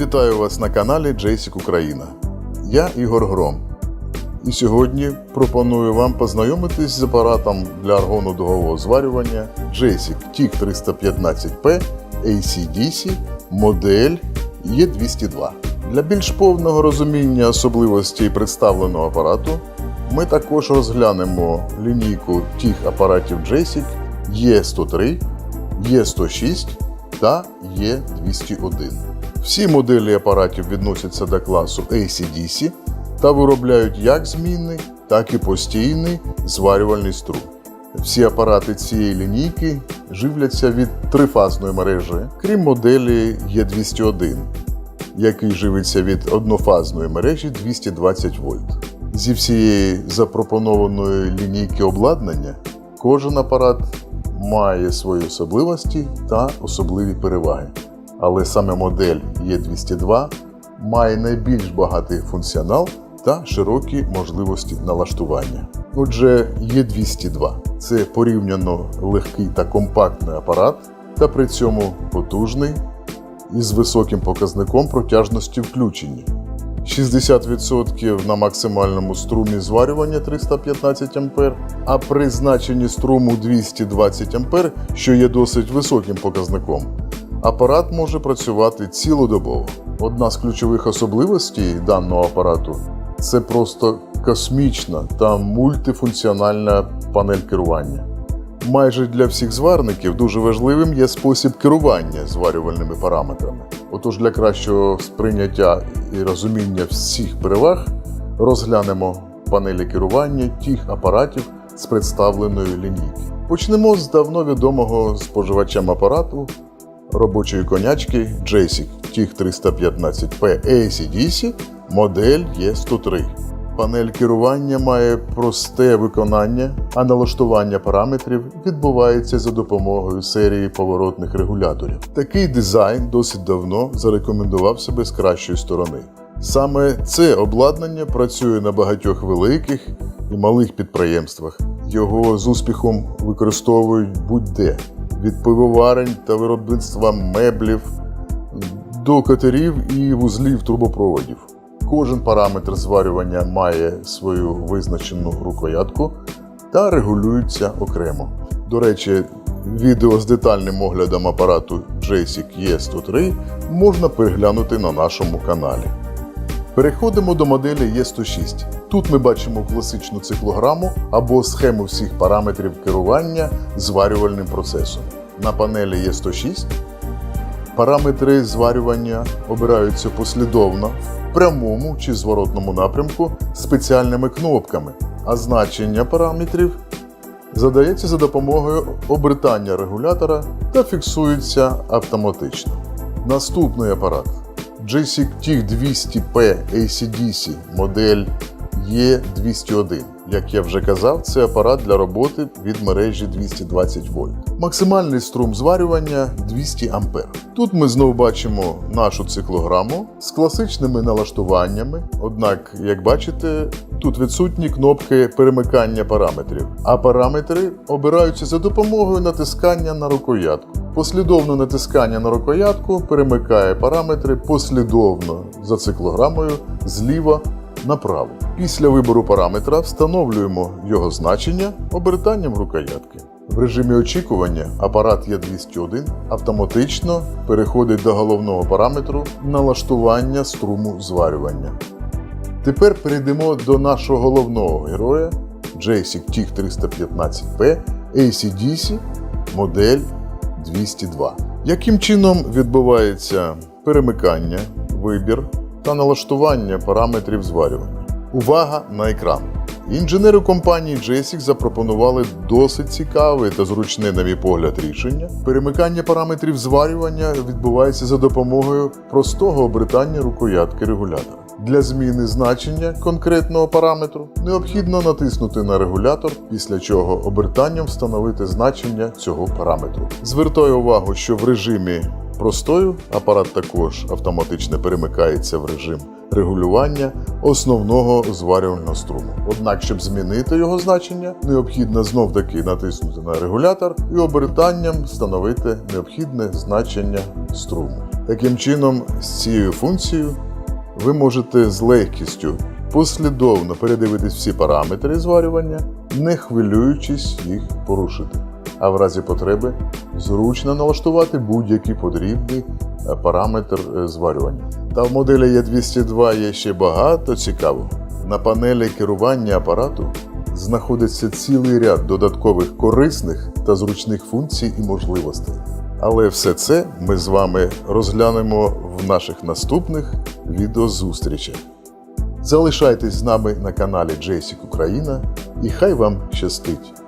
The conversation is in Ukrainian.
Вітаю вас на каналі JSIC Україна. Я Ігор Гром. І сьогодні пропоную вам познайомитись з апаратом для аргону дугового зварювання JSIC TIC 315P ACDC модель E202. Для більш повного розуміння особливостей представленого апарату ми також розглянемо лінійку тих апаратів JSIC E103, E106 та E201. Всі моделі апаратів відносяться до класу ACDC та виробляють як змінний, так і постійний зварювальний струм. Всі апарати цієї лінійки живляться від трифазної мережі, крім моделі E201, який живиться від однофазної мережі 220 вольт. Зі всієї запропонованої лінійки обладнання кожен апарат має свої особливості та особливі переваги. Але саме модель E202 має найбільш багатий функціонал та широкі можливості налаштування. Отже, E202 це порівняно легкий та компактний апарат, та при цьому потужний із високим показником протяжності включення. 60% на максимальному струмі зварювання 315 А, а при значенні струму 220 А, що є досить високим показником, апарат може працювати цілодобово. Одна з ключових особливостей даного апарату це просто космічна та мультифункціональна панель керування. Майже для всіх зварників дуже важливим є спосіб керування зварювальними параметрами. Отож, для кращого сприйняття і розуміння всіх переваг розглянемо панелі керування тих апаратів з представленої лінійки. Почнемо з давно відомого споживачам апарату робочої конячки JSIC TIG 315P ACDC модель E103. Панель керування має просте виконання, а налаштування параметрів відбувається за допомогою серії поворотних регуляторів. Такий дизайн досить давно зарекомендував себе з кращої сторони. Саме це обладнання працює на багатьох великих і малих підприємствах. Його з успіхом використовують будь-де від пивоварень та виробництва меблів до катерів і вузлів трубопроводів. Кожен параметр зварювання має свою визначену рукоятку та регулюється окремо. До речі, відео з детальним оглядом апарату JSIC E103 можна переглянути на нашому каналі. Переходимо до моделі E106. Тут ми бачимо класичну циклограму або схему всіх параметрів керування зварювальним процесом. На панелі E106 параметри зварювання обираються послідовно в прямому чи зворотному напрямку спеціальними кнопками, а значення параметрів задається за допомогою обертання регулятора та фіксується автоматично. Наступний апарат TIG 200P ACDC модель E201. Як я вже казав, це апарат для роботи від мережі 220 вольт. Максимальний струм зварювання 200 А. Тут ми знову бачимо нашу циклограму з класичними налаштуваннями. Однак, як бачите, тут відсутні кнопки перемикання параметрів, а параметри обираються за допомогою натискання на рукоятку. Послідовне натискання на рукоятку перемикає параметри послідовно за циклограмою зліва направо. Після вибору параметра встановлюємо його значення обертанням рукоятки. В режимі очікування апарат Е201 автоматично переходить до головного параметру налаштування струму зварювання. Тепер перейдемо до нашого головного героя JSIC TIG 315P ACDC модель 202. Яким чином відбувається перемикання, вибір та налаштування параметрів зварювання? Увага на екран! Інженери компанії JSIC запропонували досить цікаве та зручне, на мій погляд, рішення. Перемикання параметрів зварювання відбувається за допомогою простого обертання рукоятки регулятора. Для зміни значення конкретного параметру необхідно натиснути на регулятор, після чого обертанням встановити значення цього параметру. Звертаю увагу, що в режимі простою апарат також автоматично перемикається в режим регулювання основного зварювального струму. Однак, щоб змінити його значення, необхідно знов таки натиснути на регулятор і обертанням встановити необхідне значення струму. Таким чином, з цією функцією ви можете з легкістю послідовно передивитись всі параметри зварювання, не хвилюючись їх порушити. А в разі потреби зручно налаштувати будь-який потрібний е, параметр е, зварювання. Та в моделі Е202 є ще багато цікавого. На панелі керування апарату знаходиться цілий ряд додаткових корисних та зручних функцій і можливостей. Але все це ми з вами розглянемо в наших наступних відеозустрічах. Залишайтесь з нами на каналі Джейсік Україна і хай вам щастить!